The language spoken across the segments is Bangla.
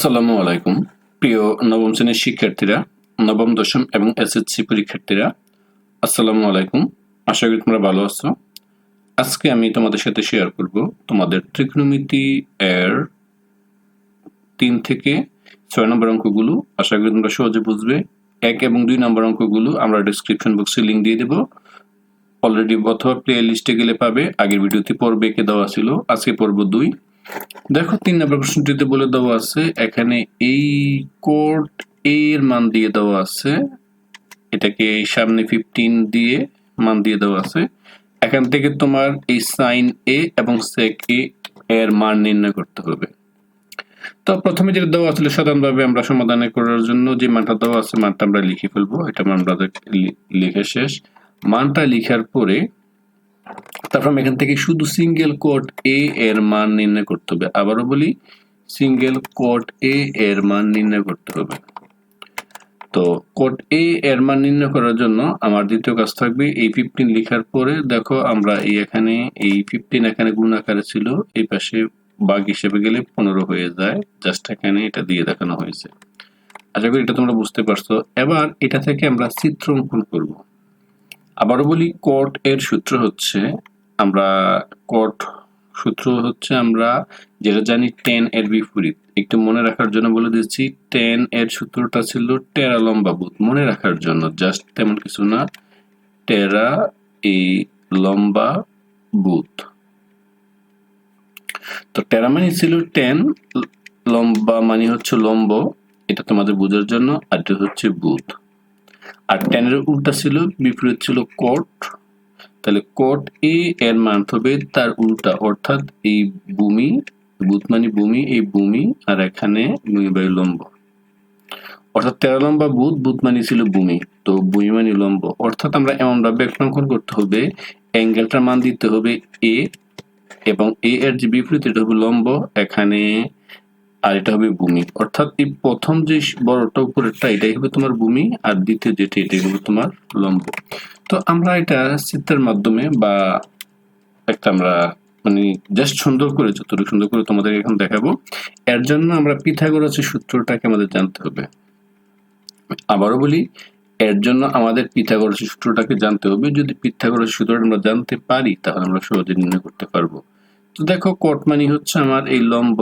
আসসালামু আলাইকুম, প্রিয় নবম শ্রেণির শিক্ষার্থীরা, নবম, দশম এবং এসএসসি পরীক্ষার্থীরা। আসসালামু আলাইকুম, আশা করি তোমরা ভালো আছো। আজকে আমি তোমাদের সাথে শেয়ার করব তোমাদের ত্রিকোণমিতি এর তিন থেকে ছয় নম্বর অঙ্কগুলো। আশা করি তোমরা সহজে বুঝবে। এক এবং দুই নম্বর অঙ্কগুলো আমরা ডিসক্রিপশন বক্সে লিঙ্ক দিয়ে দেবো। অলরেডি অথবা প্লে লিস্টে গেলে পাবে। আগের ভিডিওতে পর্বে কে দেওয়া ছিল। আজকে পর্ব দুই। দেখো, তিন নম্বর প্রশ্নটিতে বলে দেওয়া আছে, এখানে এই কোড এর মান দিয়ে দেওয়া আছে, এটাকে সামনে ফিফটিন দিয়ে মান দিয়ে দেওয়া আছে। এখান থেকে তোমার এই সাইন এ এবং সেক এ এর মান নির্ণয় করতে হবে। তো প্রথমে যেটা দেওয়া ছিল সাধারণভাবে আমরা সমাধান করার জন্য যে মানটা দেওয়া আছে, মানটা আমরা লিখে ফেলব। এটা আমরা লিখে শেষ। মানটা লিখার পরে তারপর আমি এখান থেকে শুধু সিঙ্গেল কোড এ এর মান নির্ণয় করতে হবে। আবারও বলি সিঙ্গেল কোড এ এর মান নির্ণয় করতে হবে। তো কোড এ এর মান নির্ণয় করার জন্য আমার দ্বিতীয় কাজ থাকবে, এই ফিফটিন লেখার পরে দেখো আমরা এই এখানে, এই ফিফটিন এখানে গুণ আকারে ছিল, এই পাশে বাঘ হিসেবে গেলে পনেরো হয়ে যায়। জাস্ট এখানে এটা দিয়ে দেখানো হয়েছে। আশা করি এটা তোমরা বুঝতে পারছ। এবার এটা থেকে আমরা চিত্র অঙ্কন করব। আবারও বলি কট এর সূত্র হচ্ছে আমরা কট সূত্র হচ্ছে আমরা যেটা জানি টেন এর বিপরীত। একটু মনে রাখার জন্য বলে দিচ্ছি টেন এর সূত্রটা ছিল টেরা লম্বা বুথ মনে রাখার জন্য জাস্ট তেমন কিছু না টেরা এই লম্বা বুথ তো টেরা মানে ছিল টেন লম্বা মানে হচ্ছে লম্ব, এটা তোমাদের বোঝার জন্য, আর হচ্ছে বুথ আর টেনের উল্টা ছিল, বিপরীত ছিল কোট তাহলে কোট এ এর মান হবে তার উল্টা, অর্থাৎ এই ভূমি বুধ মানে ভূমি, এই ভূমি, আর এখানে ভূমি বাই লম্ব। অর্থাৎ তেরো লম্বা বুধ বুধ মানে ছিল ভূমি, তো ভূমি মানে লম্ব। অর্থাৎ আমরা এমন ভাবে অঙ্কন করতে হবে, অ্যাঙ্গেলটার মান দিতে হবে এ এবং এ এর যে বিপরীত, এটা হবে লম্ব। এখানে আর এটা হবে ভূমি। অর্থাৎ এই প্রথম যে বড়টা উপরেরটা, এটাই হবে তোমার ভূমি, আর দ্বিতীয় যেটা, এটাই হবে তোমার লম্ব। তো আমরা এটা চিত্রের মাধ্যমে বা একটা আমরা মানে জাস্ট সুন্দর করে, যতটুকু সুন্দর করে তোমাদের এখন দেখাবো, এর জন্য আমরা পিথাগোরাসের সূত্রটাকে আমাদের জানতে হবে। আবারও বলি, এর জন্য আমাদের পিথাগোরাসের সূত্রটাকে জানতে হবে। যদি পিথাগোরাসের সূত্রটা আমরা জানতে পারি, তাহলে আমরা সহজে নির্ণয় করতে পারব। তো দেখো কট মানি হচ্ছে আমার এই লম্ব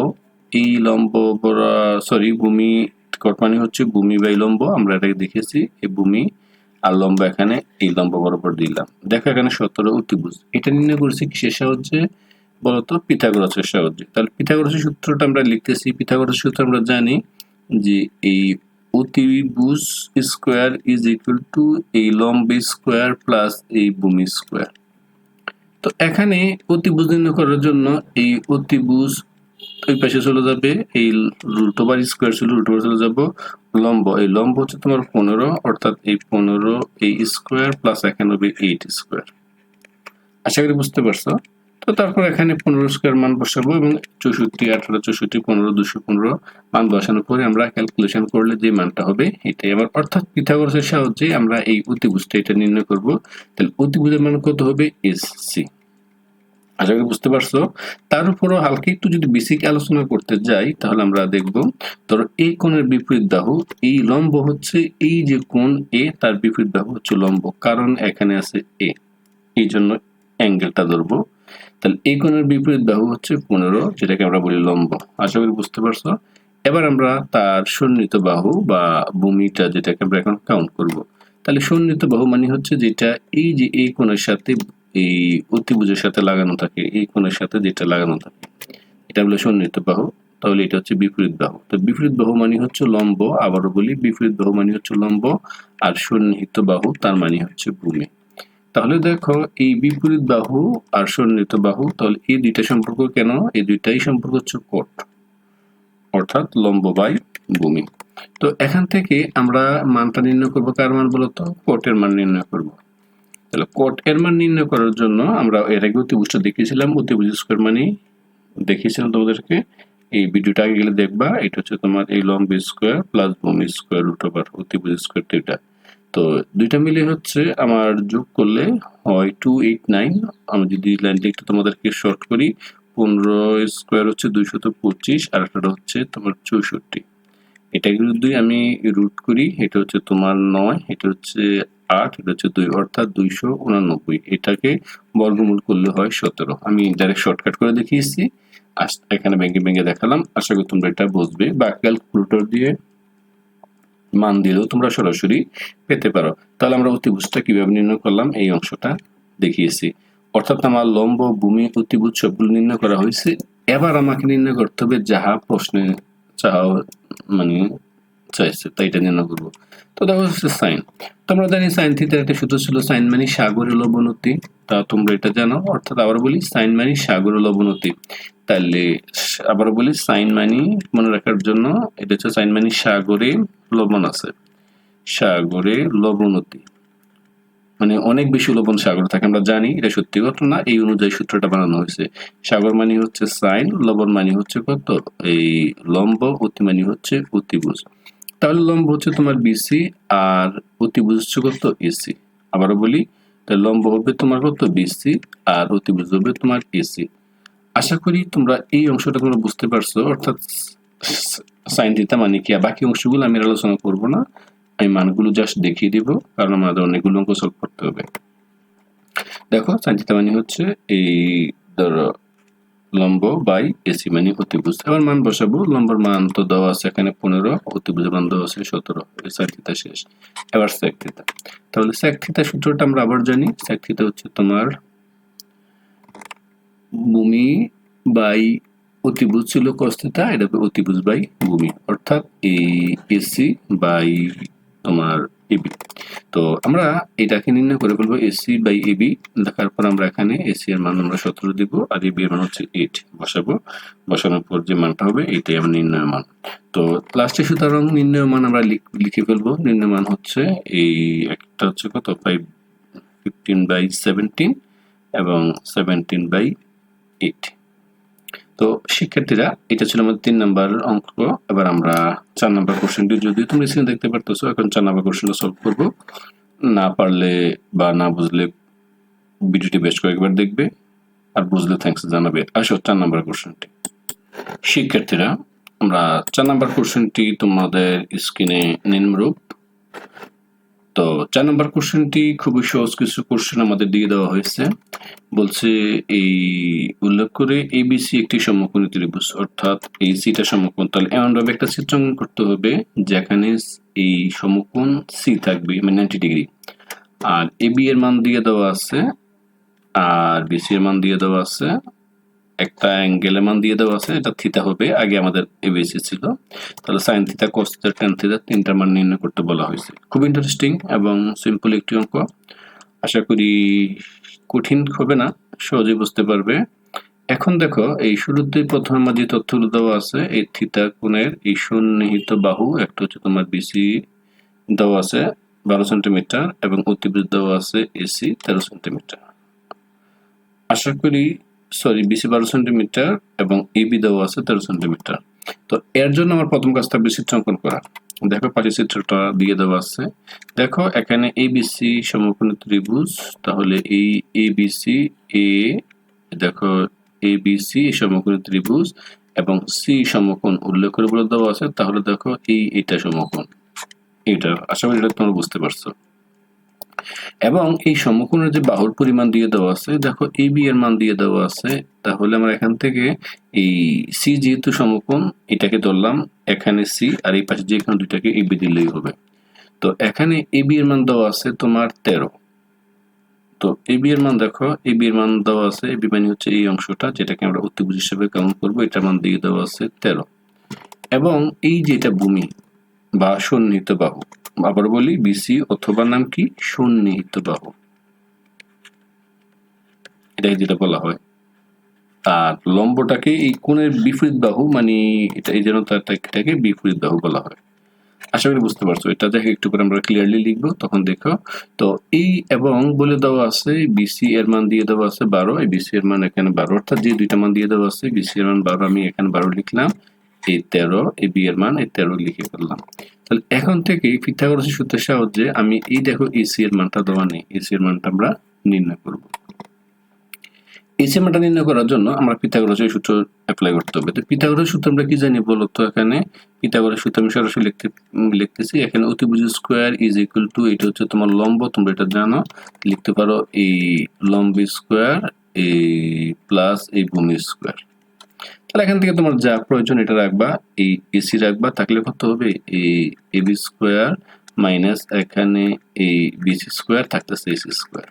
এই লম্ব বরা সরি ভূমি কটমানি হচ্ছে ভূমি বাই লম্ব, আমরা এটাকে দেখেছি এই ভূমি আর লম্ব এখানে এই লম্ব বরাবর দিলাম। দেখো এখানে সতেরো অতিভুজ। এটা নির্ণয় করেছি কিসের সাহায্যে? বলতো পিথাগোরাসের সাহায্যে। তাহলে পিথাগোরাসের সূত্রটা আমরা লিখতেছি, পিথাগোরাসের সূত্র আমরা জানি যে এই অতিভুজ স্কোয়ার ইজ ইকুয়াল টু এই লম্ব স্কোয়ার প্লাস এই ভূমি স্কোয়ার। তো এখানে অতিভুজ নির্ণয় করার জন্য এই অতিভুজ পাশে চলে যাবে এই স্কোয়ার ছিল চলে যাব লম্ব। এই লম্ব হচ্ছে তোমার পনেরো, অর্থাৎ এই পনেরো, এই স্কোয়ার প্লাস এখানে হবে এইট স্কোয়ার আশা করি বুঝতে পারছ? তো তারপর এখানে পনেরো স্কোয়ার মান বসাবো এবং চৌষট্টি, আঠারো, চৌষট্টি, পনেরো, দুশো পনেরো মান বসানোর পরে আমরা ক্যালকুলেশন করলে যে মানটা হবে, এটাই আবার অর্থাৎ পিথাগোরাসের সাহায্যে আমরা এই অতিভুজটা এটা নির্ণয় করব। তাহলে অতিভুজের মান কত হবে? এস সি আশা করি বুঝতে পারছ। তার উপরও হালকা একটু যদি বেসিক আলোচনা করতে যাই, তাহলে আমরা দেখব, ধরো এই কোণের বিপরীত বাহু, এই লম্ব হচ্ছে এই যে কোণ এ তার বিপরীত বাহু হচ্ছে লম্ব, কারণ এখানে আছে এ এই জন্য অ্যাঙ্গেলটা ধরবো। তাহলে এই কোণের বিপরীত বাহু হচ্ছে পনেরো, যেটাকে আমরা বলি লম্ব। আশা করি বুঝতে পারছ? এবার আমরা তার সন্নিহিত বাহু বা ভূমিটা যেটাকে আমরা এখন কাউন্ট করব। তাহলে সন্নিহিত বাহু মানে হচ্ছে যেটা এই যে এই কোণের সাথে এই অতিভুজের সাথে লাগানো থাকে, এই কোণের সাথে যেটা লাগানো থাকে। এটা হলো সন্নিহিত বাহু, তাহলে এটা হচ্ছে বিপরীত বাহু। তো বিপরীত বাহু মানে হচ্ছে লম্ব, আবারও বলি, বিপরীত বাহু মানে হচ্ছে লম্ব, আর সন্নিহিত বাহু তার মানে হচ্ছে ভূমি। তাহলে দেখো, এই বিপরীত বাহু আর সন্নিহিত বাহু, তাহলে এই দুইটা সম্পর্ক কেন? এই দুইটাই সম্পর্ক হচ্ছে কোট, অর্থাৎ লম্ব বাই ভূমি। তো এখান থেকে আমরা মানটা নির্ণয় করব, কার মান বলতো? কোটের মান নির্ণয় করব। তাহলে কোট এর মান নির্ণয় করার জন্য আমরা এর আগে অতিভুজটা দেখিয়েছিলাম অতিভুজ স্কোয়ার মানে দেখিয়েছিলাম তোমাদেরকে। এই ভিডিওটা আগে গেলে দেখবা, এটা হচ্ছে তোমার এই লং বি স্কোয়ার প্লাস ভূমি স্কোয়ার রুট ওভার অতিভুজ স্কোয়ার দুইটা তো দুইটা মিলে হচ্ছে আমার যোগ করলে হয় টু এইট নাইন আমি যদি লাইনটা একটু তোমাদেরকে শর্ট করি, পনেরো স্কোয়ার হচ্ছে দুইশত পঁচিশ আর একটা হচ্ছে তোমার চৌষট্টি। এটা যদি আমি রুট করি, এটা হচ্ছে তোমার নয়, এটা হচ্ছে আট এটা হচ্ছে দুই, অর্থাৎ দুইশো উনানব্বই। এটাকে বর্গমূল করলে হয় সতেরো। আমি ডাইরেক্ট শর্টকাট করে দেখিয়েছি। এখানে ভেঙে ভেঙে দেখালাম। আশা করি তোমরা এটা বুঝবে। বা ক্যালকুলেটর দিয়ে মান দিলেও তোমরা সরাসরি পেতে পারো। তাহলে আমরা অতিভুজটা কীভাবে নির্ণয় করলাম? এই অংশটা দেখিয়েছি। অর্থাৎ আমার লম্ব ভূমি অতিভুজ সবগুলো নির্ণয় করা হয়েছে। এবার আমাকে নির্ণয় করতে হবে যাহা প্রশ্নে চাওয়া মানে চাইছে। তাই এটা নির্ণয় করব। তো দেখো হচ্ছে সাইন তোমরা জানি সাইন থিটার একটা সূত্র ছিল সাইন মানে সাগরের লবণতি তা তোমরা এটা জানো, অর্থাৎ আবার বলি সাইন মানে সাগরের লবণতি তাহলে আবার বলি সাইন মানি মনে রাখার জন্য এটা হচ্ছে সাইন মানি সাগরে লবণ আছে। সাগরে লবণতি মানে অনেক বেশি লবণ সাগর থাকে, আমরা জানি, এটা সত্যি ঘটনা এই অনুযায়ী সূত্রটা বানানো হয়েছে। সাগর মানি হচ্ছে সাইন লবণ মানি হচ্ছে কত? এই লম্ব, অতি মানি হচ্ছে অতিভুজ। তাহলে লম্ব হচ্ছে তোমার বিসি আর অতিভুজ হচ্ছে কত এসি আবারও বলি তাহলে লম্ব হবে তোমার কত বিসি আর অতিভুজ হবে তোমার এসি আশা করি তোমরা এই অংশটা তোমরা বুঝতে পারছ, অর্থাৎ সাইন থিটা মানে কি? বাকি অংশগুলো আমি আলোচনা করব না। আমি মানগুলো জাস্ট দেখিয়ে দিব, কারণ আমাদের অনেকগুলো অঙ্ক সলভ করতে হবে। দেখো সাইন থিটা মানে হচ্ছে এই, ধরো লম্ব বাই এসি মানে অতিভুজ। এবার মান বসাবো, লম্বর মান তো দেওয়া আছে এখানে পনেরো অতিভুজের মান দেওয়া আছে সতেরো। সাইন শেষ। এবার সেক থিটা তাহলে সেক থিটা সূত্রটা আমরা আবার জানি। সেক থিটা হচ্ছে তোমার ভূমি বাই অতিভুজ ছিল কস্তিতা এটা অতিভুজ বাই ভূমি। অর্থাৎ এই এসি বাই তোমার এবি তো আমরা এটাকে নির্ণয় করে বলব এসি বাই এবি দেখার পর আমরা এখানে এসি এর মান আমরা সতেরো দিব আর এবি এর মান হচ্ছে এইট বসাবো। বসানোর পর যে মানটা হবে এইটাই আমার নির্ণয় মান। তো লাস্টে সুতরাং নির্ণয় মান আমরা লিখ- ফেলব। নির্ণয় মান হচ্ছে এই একটা হচ্ছে কত? ফাইভ ফিফটিন বাই সেভেন্টিন এবং সেভেন্টিন বাই এইট তো শিক্ষার্থীরা, এটা ছিল আমাদের তিন নাম্বার অঙ্ক। এবার আমরা চার নাম্বার কোশ্চেনটি যদিও তুমি স্ক্রিনে দেখতে পারতেছো, এখন চার নাম্বার কোশ্চেনটা সলভ করব। না পারলে বা না বুঝলে ভিডিওটি বেশ কয়েকবার দেখবে আর বুঝলে থ্যাঙ্কস জানাবে। আসো চার নাম্বার কোশ্চেনটি শিক্ষার্থীরা, আমরা চার নাম্বার কোশ্চেনটি তোমাদের স্ক্রিনে নিম্নরূপ। তো চার নাম্বার কোশ্চেনটি খুবই সহজ কিছু কোশ্চেন আমাদের দিয়ে দেওয়া হয়েছে। বলছে, এই উল্লেখ করে এবিসি একটি সমকোণী ত্রিভুজ, অর্থাৎ এই সিটা সমকোণ তাহলে এমন ভাবে একটা চিত্রাঙ্কন করতে হবে যেখানে এই সমকোণ সি থাকবে মানে নাইনটি ডিগ্রি আর এবি এর মান দিয়ে দেওয়া আছে, আর বিসি এর মান দিয়ে দেওয়া আছে একটা অ্যাঙ্গেলের মান দিয়ে দেওয়া আছে, এটা থিতা হবে, আগে আমাদের এবিসি ছিল। তাহলে সাইন থিতা কস থিতা টেন থিতা তিনটার মান নির্ণয় করতে বলা হয়েছে। খুব ইন্টারেস্টিং এবং সিম্পল একটি অঙ্ক। আশা করি কঠিন হবে না, সহজেই বুঝতে পারবে। এখন দেখো, এই শুরুতেই প্রথম আমার যে তথ্যগুলো দেওয়া আছে, এই থিতা কোণের এই সন্নিহিত বাহু, একটা হচ্ছে তোমার বিসি দেওয়া আছে, বারো সেন্টিমিটার এবং অতিবৃত্ত দেওয়া আছে এসি তেরো সেন্টিমিটার আশা করি সরি বিসি বারো সেন্টিমিটার এবং এবি দেওয়া আছে তেরো সেন্টিমিটার তো এর জন্য আমার প্রথম কাজটা বেশি অঙ্কন করা। দেখো পাটিচিত্রটা দিয়ে দেওয়া আছে। দেখো এখানে এ এবিসি সমকোণী ত্রিভুজ, তাহলে এই এ এবিসি এ দেখো এ এবিসি সমকোণী ত্রিভুজ এবং সি সমকোণ উল্লেখ করে বলে দেওয়া আছে, তাহলে দেখো এই এটা সমকোণ। এটা আশা করি এটা তোমরা বুঝতে পারছ। এবং এই সমকোণের যে বাহুর পরিমাণ দিয়ে দেওয়া আছে, দেখো এ বি এর মান দিয়ে দেওয়া আছে, তাহলে আমরা এখান থেকে এই সি যেহেতু সমকোণ, এটাকে ধরলাম এখানে সি আর এই পাশে যে এখানে দুইটাকে এ বি দিলেই হবে। তো এখানে এ বি এর মান দেওয়া আছে তোমার তেরো। তো এ বি এর মান দেখো এ বি এর মান দেওয়া আছে এ বি মানে হচ্ছে এই অংশটা যেটাকে আমরা অতিভুজ হিসেবে কাউন্ট করব, এটার মান দিয়ে দেওয়া আছে তেরো। এবং এই যেটা ভূমি বা সন্নিহিত বাহু আবার বলি বিসি অথবা নাম কি? সন্নিহিত বাহু এটাকে যেটা বলা হয়। আর লম্বটাকে এই কোণের বিপরীত বাহু মানে এটা, এই জন্য তার এটাকে বিপরীত বাহু বলা হয়। আশা করি বুঝতে পারছ। এটা দেখে একটু করে আমরা ক্লিয়ারলি লিখব, তখন দেখো। তো এই এবং বলে দেওয়া আছে বিসি এর মান দিয়ে দেওয়া আছে বারো। এই বিসি এর মান এখানে বারো, অর্থাৎ যে দুইটা মান দিয়ে দেওয়া আছে বিসি এর মান বারো, আমি এখানে বারো লিখলাম। এই তেরো, এই বি এর মান, এই তেরো লিখে ফেললাম। তাহলে এখন থেকে পিথাগোরাসের সূত্রের সাহায্যে আমি এই দেখো এসি এর মানটা দেওয়া নেই। এসি এর মানটা আমরা নির্ণয় করব। এসি মানটা নির্ণয় করার জন্য আমরা পিথাগোরাসের সূত্র অ্যাপ্লাই করতে হবে। তো পিথাগোরাসের সূত্র আমরা কি জানি বলতো এখানে? পিথাগোরাসের সূত্র আমি সরাসরি লিখতে লিখতেছি। এখানে অতিভুজ স্কোয়ার ইজ ইকুয়াল টু এটা হচ্ছে তোমার লম্ব, তোমরা এটা জানো। লিখতে পারো এই লম্ব স্কোয়ার এই প্লাস এই ভূমি স্কোয়ার তাহলে এখান থেকে তোমার যা প্রয়োজন, এটা রাখবা। এই এসি রাখবা। থাকলে কত হবে? এই এবি স্কোয়ার মাইনাস এখানে এই বিসি স্কোয়ার থাকতেছে এসি স্কোয়ার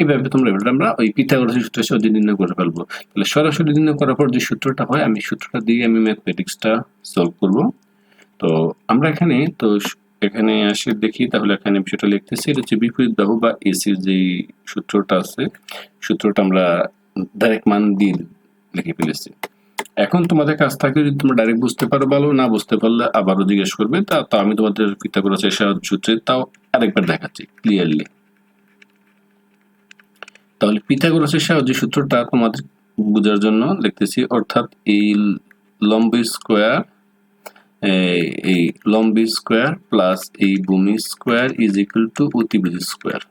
এইভাবে তোমরা এবার আমরা ওই পিথাগোরাসের সূত্রের সাহায্যে নির্ণয় করে ফেলব। তাহলে সরাসরি নির্ণয় করার পর যে সূত্রটা হয়, আমি সূত্রটা দিয়ে আমি ম্যাথমেটিক্সটা সলভ করব। তো আমরা এখানে, তো এখানে আসে দেখি, তাহলে এখানে বিষয়টা লিখতেছি, এটা হচ্ছে বিপরীত বাহু বা এসির যে সূত্রটা আছে, সূত্রটা আমরা ডাইরেক্ট মান দিয়ে লিখে ফেলেছি। এখন তোমাদের কাছ থেকে যদি তোমরা ডাইরেক্ট বুঝতে পারো ভালো, না বুঝতে পারলে আবারও জিজ্ঞেস করবে, তা তো আমি তোমাদের পিথাগোরাসের সাহায্য সূত্রে তাও আরেকবার দেখাচ্ছি ক্লিয়ারলি তাহলে পিথাগোরাসের সাহায্যে সূত্রটা তোমাদের বোঝার জন্য লিখতেছি, অর্থাৎ এই লম্ব স্কোয়ার এই লম্ব স্কোয়ার প্লাস এই ভূমি স্কোয়ার ইজ ইকুয়াল টু অতিভুজ স্কোয়ার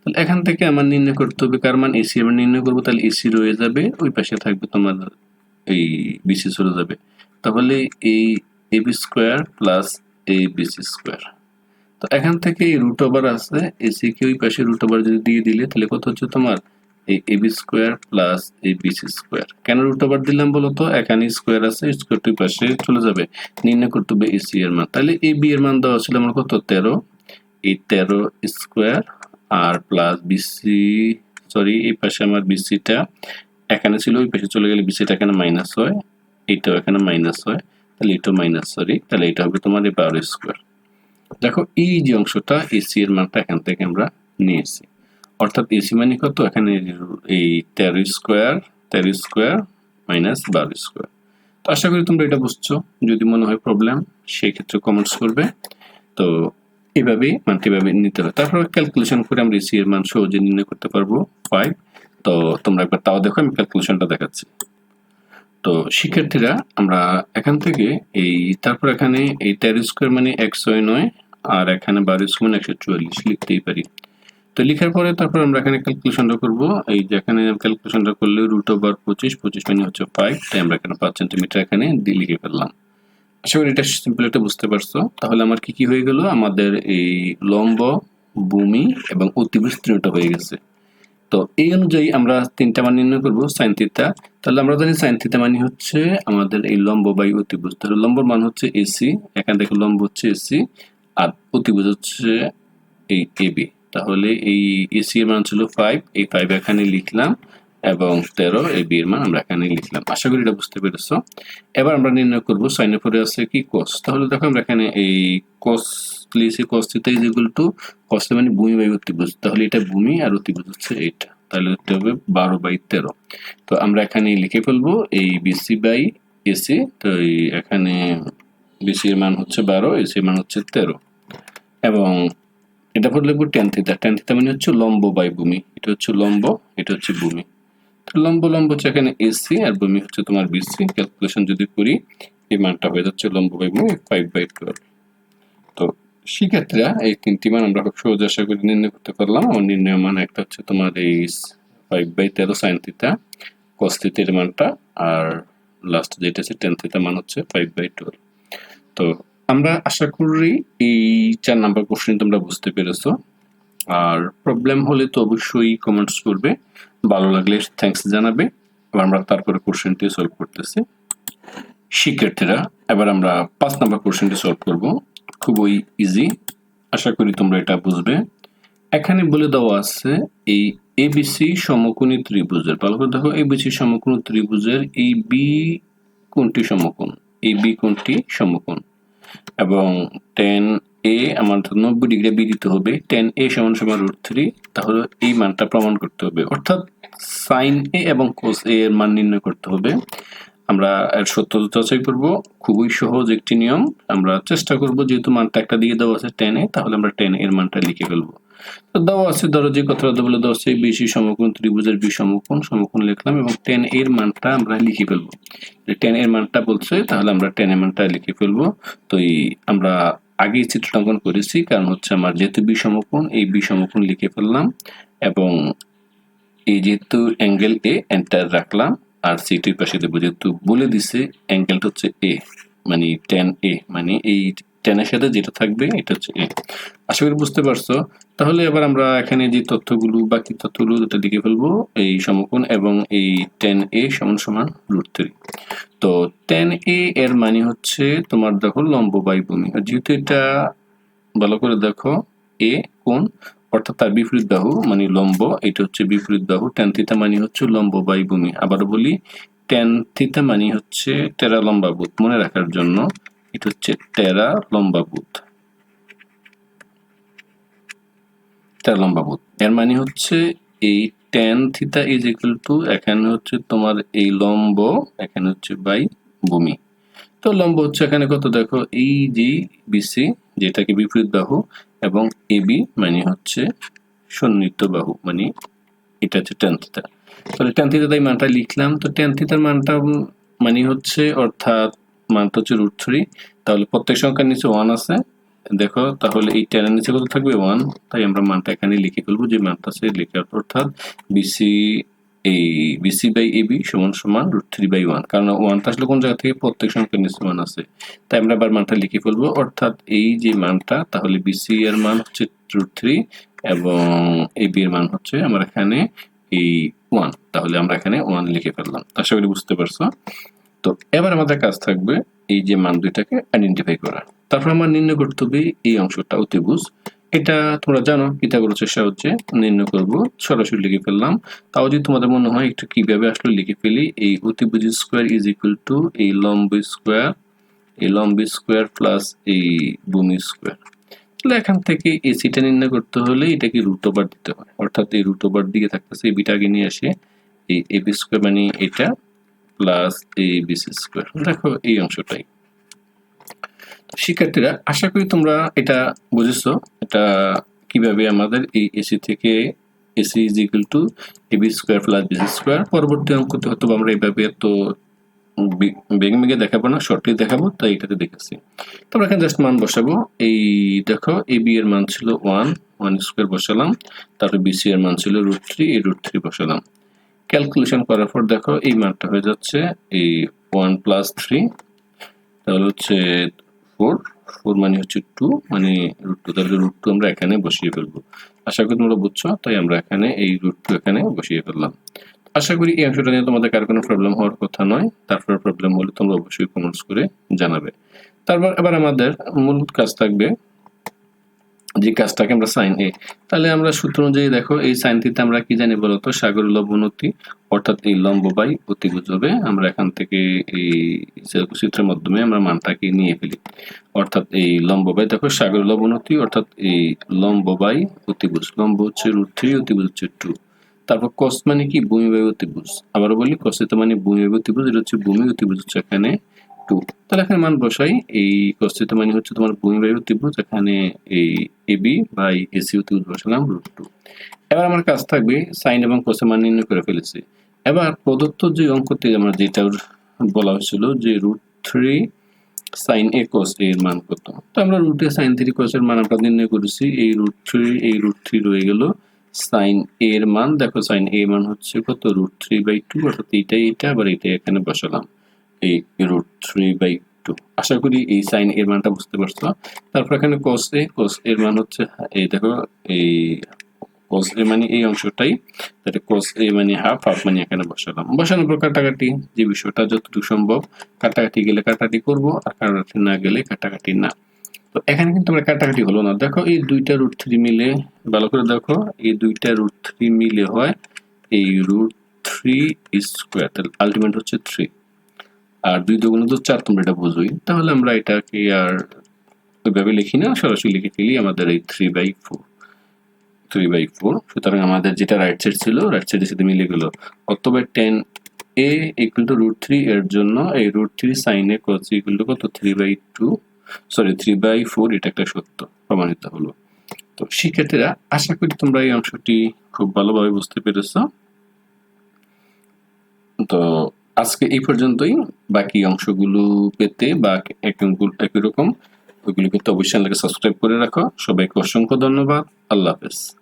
তাহলে এখান থেকে আমার নির্ণয় করতে হবে, কার মান এসি আমরা নির্ণয় করব, তাহলে এসি রয়ে যাবে, ওই পাশে থাকবে তোমার এই বিসি চলে যাবে। তাহলে এই এবি স্কোয়ার প্লাস এই বিসি স্কোয়ার তো এখান থেকে এই রুট ওভার আছে এসি কে ওই পাশে রুট ওভার যদি দিয়ে দিলে, তাহলে কত হচ্ছে তোমার? এই এবি স্কোয়ার প্লাস এই বিসি স্কোয়ার কেন রুট ওভার দিলাম বলো তো এখানে স্কোয়ার আছে স্কোয়ার ওই পাশে চলে যাবে। নির্ণয় করতে হবে এসি এর মান। তাহলে এ বি এর মান দেওয়া ছিল আমার কত? তেরো। এই তেরো স্কোয়ার আর প্লাস বিসি সরি এই পাশে আমার বিসিটা এখানে ছিল, ওই পাশে চলে গেলে বিসিটা এখানে মাইনাস হয়, এইটাও এখানে মাইনাস হয়, তাহলে এটাও মাইনাস সরি তাহলে এটা হবে তোমার এই বারো স্কোয়ার দেখো, এই যে অংশটা এসি এর মানটা এখান থেকে আমরা নিয়েছি। অর্থাৎ এসি মানে কত? এখানে এই তেরো স্কোয়ার তেরো স্কোয়ার মাইনাস বারো স্কোয়ার তো আশা করি তোমরা এটা বুঝছ। যদি মনে হয় প্রবলেম সেই ক্ষেত্রে কমেন্টস করবে। তো এইভাবেই মানটি এভাবে নিতে হবে। তারপর ক্যালকুলেশন করে আমরা এসি এর মান সহজে নির্ণয় করতে পারব। ফাইভ তো তোমরা একবার তাও দেখো, আমি ক্যালকুলেশনটা দেখাচ্ছি। তো শিক্ষার্থীরা, আমরা এখান থেকে এই, তারপর এখানে এই তেরো স্কোয়ার মানে একশো নয়, আর এখানে বারো স্কোয়ার মানে একশো চুয়াল্লিশ লিখতেই পারি। তো লিখার পরে তারপর আমরা এখানে ক্যালকুলেশনটা করব। এই যে এখানে ক্যালকুলেশনটা করলে রুট ওভার পঁচিশ পঁচিশ মানে হচ্ছে ফাইভ তাই আমরা এখানে পাঁচ সেন্টিমিটার এখানে দিয়ে লিখে ফেললাম। আশা করি এটা সিম্পল একটা বুঝতে পারছ। তাহলে আমার কি কি হয়ে গেল? আমাদের এই লম্ব, ভূমি এবং অতিভুজ তিনটা হয়ে গেছে। তো এই অনুযায়ী আমরা তিনটা মান নির্ণয় করব সাইন থিতা তাহলে আমরা জানি সাইন থিতা মানে হচ্ছে আমাদের এই লম্ব বাই অতিভুজ। তাহলে লম্বর মান হচ্ছে এসি এখান থেকে লম্ব হচ্ছে এসি আর অতিভুজ হচ্ছে এই এবি তাহলে এই এসি এর মান ছিল ফাইভ এই ফাইভ এখানে লিখলাম। এবং তেরো, এই বি এর মান আমরা এখানে লিখলাম। আশা করি এটা বুঝতে পেরেছ। এবার আমরা নির্ণয় করব সাইনের পরে আছে কি কস তাহলে দেখো আমরা এখানে এই কস লিখছি cos theta is equal to cos মানে ভূমি বাই অতিভুজ। তাহলে এটা ভূমি আর অতিভুজ হচ্ছে এইটা তাহলে হতে হবে বারো বাই তেরো। তো আমরা এখানে লিখে ফেলব এই বিসি বাই এসি তো এই এখানে বিসি এর মান হচ্ছে বারো এসি এর মান হচ্ছে তেরো। এবং এটা পর লিখব টেন থিটা টেন থিটা মানে হচ্ছে লম্ব বাই ভূমি। এটা হচ্ছে লম্ব, এটা হচ্ছে ভূমি। লম্ব লম্ব হচ্ছে এখানে এসি আর ভূমি হচ্ছে তোমার বিসি ক্যালকুলেশন যদি করি, এই মানটা হয়ে যাচ্ছে লম্ব বাই ভূমি ফাইভ বাই টুয়েলভ তো সেক্ষেত্রে এই তিনটি মান আমরা খুব সহজে আশা করি নির্ণয় করতে পারলাম। আমার নির্ণয় মান একটা হচ্ছে তোমার এই ফাইভ বাই তেরো সাইন থিটা কস থিটার মানটা, আর লাস্ট যেটা আছে টেন থিটা মান হচ্ছে ফাইভ বাই টুয়েলভ তো আমরা আশা করি এই চার নাম্বার কোশ্চেন তোমরা বুঝতে পেরেছ। আর প্রবলেম হলে তো অবশ্যই কমেন্টস করবে। ভালো লাগলে থ্যাঙ্কস জানাবে। এবার আমরা তারপরে কোশ্চেনটি সলভ করতেছি। শিক্ষার্থীরা, এবার আমরা পাঁচ নাম্বার কোশ্চেনটি সলভ করব। খুবই ইজি আশা করি তোমরা এটা বুঝবে। এখানে বলে দেওয়া আছে, এই এবিসি সমকোণী ত্রিভুজের, ভালো করে দেখো এবিসি সমকোণী ত্রিভুজের এই বি কোণটি সমকোণ, এই বি কোণটি সমকোণ। এবং টেন এ আমার নব্বই ডিগ্রি বি দিতে হবে। টেন এ সমান সমান রুট থ্রি তাহলে এই মানটা প্রমাণ করতে হবে। অর্থাৎ সাইন এ এবং কোস এ এর মান নির্ণয় করতে হবে। আমরা এর সত্যতা যাচাই করব। খুবই সহজ একটি নিয়ম। আমরা চেষ্টা করব, যেহেতু মানটা একটা দিয়ে দেওয়া আছে টেন এ তাহলে আমরা টেন এর মানটা লিখে ফেলব। তো দেওয়া আছে ধরো যে কথাটা বলে দেওয়া আছে বিসি সমকোণ, ত্রিভুজের বি সমকোণ সমকোণ লিখলাম এবং টেন এর মানটা আমরা লিখে ফেলব। টেন এর মানটা বলছে, তাহলে আমরা টেন এর মানটা লিখে ফেলব। তো এই আমরা আগেই চিত্রাঙ্কন করেছি, কারণ হচ্ছে আমার যেহেতু বিষমকোণ, এই বিষমকোণ লিখে ফেললাম এবং এই যেহেতু অ্যাঙ্গেল এ এন্টার রাখলাম, আর সিটির পাশে দেবো, যেহেতু বলে দিছে অ্যাঙ্গেলটা হচ্ছে এ মানে টেন এ মানে এই টেনের সাথে যেটা থাকবে, এটা হচ্ছে এ আশা করি বুঝতে পারছ? তাহলে এবার আমরা এখানে যে তথ্যগুলো, বাকি তথ্যগুলো যেটা লিখে ফেলব। এই সমকোণ এবং এই টেন এ সমান সমান রুট থ্রি তো টেন এ এর মানে হচ্ছে তোমার দেখো লম্ব বাই ভূমি আর যেহেতু এটা ভালো করে দেখো এ কোণ, অর্থাৎ তার বিপরীত বাহু মানে লম্ব, এটা হচ্ছে বিপরীত বাহু। টেন থিতা মানে হচ্ছে লম্ব বাই ভূমি আবারও বলি টেন থিতা মানে হচ্ছে টেরা লম্বা বুথ মনে রাখার জন্য। এটা হচ্ছে টেরা লম্বা বুথ টেরা লম্বা বুথ এর মানে হচ্ছে এই tan theta is equal to এখানে হচ্ছে তোমার এই লম্ব, এখানে হচ্ছে বাই ভূমি। তো লম্ব হচ্ছে এখানে কত? দেখো এই যে বিসি যেটাকে বিপরীত বাহু, এবং এবি মানে হচ্ছে সন্নিহিত বাহু মানে এটা হচ্ছে টেন থিতা তাহলে টেন থিতা তাই মানটা লিখলাম। তো টেন থিতার মানটা মানে হচ্ছে অর্থাৎ মানটা হচ্ছে রুট থ্রি তাহলে প্রত্যেক সংখ্যার নিচে ওয়ান আছে। দেখো, তাহলে এই টেনের নিচে কত থাকবে? ওয়ান তাই আমরা মানটা এখানে লিখে ফেলব, যে মানটা আছে লিখে অর্থাৎ বিসি এই বিসি বাই এবি সমান সমান রুট থ্রি বাই ওয়ান কারণ ওয়ানটা আসলে কোন জায়গা থেকে? প্রত্যেক সংখ্যার নিচে ওয়ান আছে। তাই আমরা আবার মানটা লিখে ফেলব। অর্থাৎ এই যে মানটা, তাহলে বিসি এর মান হচ্ছে রুট থ্রি এবং এবি এর মান হচ্ছে আমরা এখানে এই ওয়ান তাহলে আমরা এখানে ওয়ান লিখে ফেললাম। আশা করি বুঝতে পারছ? তো এবার আমাদের কাজ থাকবে এই যে মান দুইটাকে আইডেন্টিফাই করা। তারপর আমার নির্ণয় করতে হবে এই অংশটা অতিভুজ এটা তোমরা জানো, পিথাগোরাসের সাহায্যে নির্ণয় করব। সরাসরি লিখে ফেললাম। তাও যদি তোমাদের মনে হয় একটু কীভাবে আসলে লিখে ফেলি, এই অতিভুজ স্কোয়ার ইজ ইকুয়াল টু এই লম্ব স্কোয়ার এই লম্ব স্কোয়ার প্লাস এই ভূমি স্কোয়ার তাহলে এখান থেকে এসিটা নির্ণয় করতে হলে এটাকে রুট ওভার দিতে হয়। অর্থাৎ এই রুট ওভার দিকে থাকতেছে, এই বিটা আগে নিয়ে আসে, এই এবি স্কোয়ার মানে এটা প্লাস এই বিসি স্কোয়ার। দেখো এই অংশটাই। শিক্ষার্থীরা, আশা করি তোমরা এটা বুঝেছ। এটা কীভাবে আমাদের এই এসি থেকে AC is equal to AB square plus BC square পরবর্তী অঙ্কতে হয়তো আমরা এইভাবে বে- বেগে বেগে দেখাবো না শর্টলি দেখাবো, তাই এটাতে দেখেছি। তোমরা এখানে জাস্ট মান বসাবো। এই দেখো এ বি এর মান ছিল ওয়ান ওয়ান স্কোয়ার বসালাম। তারপরে বিসি এর মান ছিল রুট থ্রি এই রুট থ্রি বসালাম। ক্যালকুলেশন করার পর দেখো এই মানটা হয়ে যাচ্ছে এই ওয়ান প্লাস থ্রি তাহলে হচ্ছে ফোর ফোর মানে হচ্ছে টু মানে রুট টু তাহলে রুট টু আমরা এখানে বসিয়ে ফেলব। আশা করি তোমরা বুঝছ, তাই আমরা এখানে এই রুট টু এখানে বসিয়ে ফেললাম। আশা করি এই অংশটা নিয়ে তোমাদের কার কোনো প্রবলেম হওয়ার কথা নয়, তারপর প্রবলেম হলে তোমরা অবশ্যই কমেন্টস করে জানাবে। তারপর এবার আমাদের মূল কাজ থাকবে যে কাজটাকে আমরা সাইন এ তাহলে আমরা সূত্র অনুযায়ী দেখো, এই সাইন থিটা আমরা কি জানি বলতো? সাগর লবণতি অর্থাৎ এই লম্ব বাই অতিভুজ হবে আমরা এখান থেকে এই সূত্রের মাধ্যমে আমরা মানটাকে নিয়ে ফেলি। অর্থাৎ এই লম্ব বাই, দেখো সাগর লবণতি অর্থাৎ এই লম্ব বাই অতিভুজ। লম্ব হচ্ছে রুট থ্রি অতিভুজ হচ্ছে টু তারপর কস মানে কি? ভূমি বায়ু অতিভুজ। আবারও বলি কসিত মানে ভূমি বায়ু অতিভুজ, এটা হচ্ছে ভূমি, অতিভুজ হচ্ছে এখানে টু তাহলে এখানে মান বসাই। এই কসিত মানে হচ্ছে তোমার ভূমি বায়ু অতিভুজ এখানে এই এবি বাই এসি অতিভুজ বসালাম রুট টু। এবার আমার কাজ থাকবে সাইন এবং কোসের মান নির্ণয় করে ফেলেছি। এবার প্রদত্ত যে অঙ্কতে আমরা যেটা বলা হয়েছিল যে root three sine A cos এর মান কত? তো আমরা রুটে সাইন থ্রি কসের মান আমরা নির্ণয় করেছি। এই রুট থ্রি, এই রুট থ্রি রয়ে গেল সাইন এ এর মান। দেখো সাইন এর মান হচ্ছে কত? রুট থ্রি বাই টু, অর্থাৎ এইটাই এটা, আবার এইটাই এখানে বসালাম। এই রুট থ্রি বাই টু। আশা করি এই সাইন এর মানটা বুঝতে পারছ। তারপর এখানে কস এ কস এর মান হচ্ছে এই দেখো এই কস এ মানে এই অংশটাই, তাহলে কস এ মানে হাফ হাফ মানে এখানে বসালাম। বসানোর পর কাটাকাটি, যে বিষয়টা যতটুকু সম্ভব, কাটাকাটি গেলে কাটাকাটি করব, আর কাটাকাটি না গেলে কাটাকাটি না। তো এখানে কিন্তু আমরা কাটাকাটি হলো না। দেখো, এই দুইটা রুট থ্রি মিলে, ভালো করে দেখো, এই দুইটা রুট থ্রি মিলে হয় এই রুট থ্রি স্কোয়ার তাহলে আলটিমেট হচ্ছে থ্রি আর দুই দুগুণ তো চার তোমরা এটা বুঝোই। তাহলে আমরা এটাকে আর ওইভাবে লিখি না, সরাসরি লিখে ফেলি আমাদের এই three by four three by four সুতরাং আমাদের যেটা রাইট সাইড ছিল রাইট সাইডের সাথে মিলে গেল। অথবা tan A equal to root three এর জন্য এই root three sine A cos equal to কত? Three by two sorry three by four এটা একটা সত্য, প্রমাণিত হলো। তো শিক্ষার্থীরা আশা করি তোমরা এই অংশটি খুব ভালোভাবে বুঝতে পেরেছ। তো আজকে এই পর্যন্তই। বাকি অংশগুলো পেতে বা একই- রকম ওইগুলো পেতে অবশ্যই সাবস্ক্রাইব করে রাখো। সবাইকে অসংখ্য ধন্যবাদ। আল্লাহ হাফেজ।